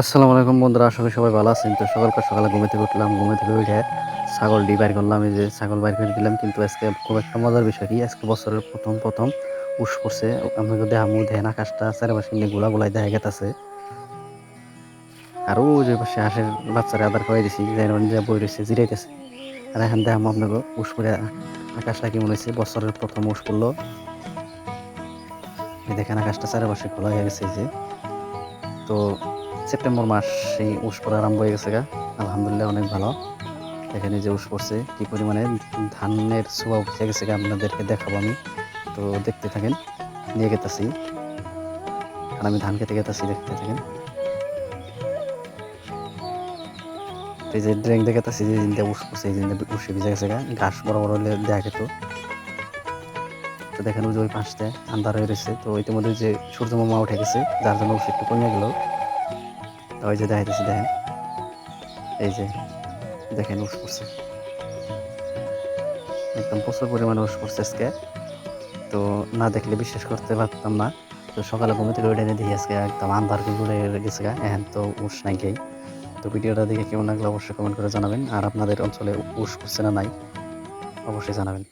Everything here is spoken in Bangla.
আসসালামু আলাইকুম বন্ধুরা করি সবাই ভালো আছেন। তো সকালকার সকালে ঘুমে থেকে উঠলাম, ঘুমে থেকে উঠে ছাগল ডি বাইর করলাম, এই যে ছাগল বাইর করে দিলাম। কিন্তু আজকে খুব একটা মজার বিষয় কি, আজকে বছরের প্রথম প্রথম উস পড়ছে। আপনাকে দেহামু দেহেন আকাশটা, চারিপাশে নিয়ে গোলা গোলাই দেখা গেতেছে। আর ও যে পাশে হাঁসের বাচ্চারা আদার খাওয়াই দিছি, যে বই রয়েছে, জিরাইতেছে। আর এখন দেখামু আপনাকে উস পরে আকাশটা কেমন হয়েছে, বছরের প্রথম উস পড়ল। দেখেন আকাশটা চারিপাশে খোলা হয়ে গেছে যে। তো সেপ্টেম্বর মাস সেই উস পড়া আরম্ভ হয়ে গেছে গা। আলহামদুলিল্লাহ অনেক ভালো। এখানে যে উস পড়ছে, কি পরিমাণে ধানের ছোয়া উঠে গেছে গা আপনাদেরকে দেখাবো আমি। তো দেখতে থাকেন, নিয়ে গেতেছি। আর আমি ধান খেতে গেতেছি, দেখতে থাকেন। এই যে ড্রেং দেখাতেছি যে দিনটা উস পড়ছে, এই দিনটা উসে ভিজে গেছে গা। ঘাস বড় বড় হলে দেখা যেত তো দেখেন ওই যে ওই পাশটা আন্ধার হয়ে রয়েছে। তো ইতিমধ্যে যে সূর্য মামা উঠে গেছে, যার জন্য উস একটু কমে গেল। ওই যে দেখাইতেছি, দেখেন। এই যে, দেখেন, উস পড়ছে। একদম প্রচুর পরিমাণে উস পড়ছে আজকে। তো না দেখলে বিশ্বাস করতে পারতাম না। তো সকালে ঘুমে থেকে উঠে দেখি আজকে একদম আন্ধার ঘুরে গেছে গা। এখন তো উস নাই গেই তো ভিডিওটা দেখে কেমন লাগল অবশ্যই কমেন্ট করে জানাবেন। আর আপনাদের অঞ্চলে উস পড়ছে না নাই, অবশ্যই জানাবেন।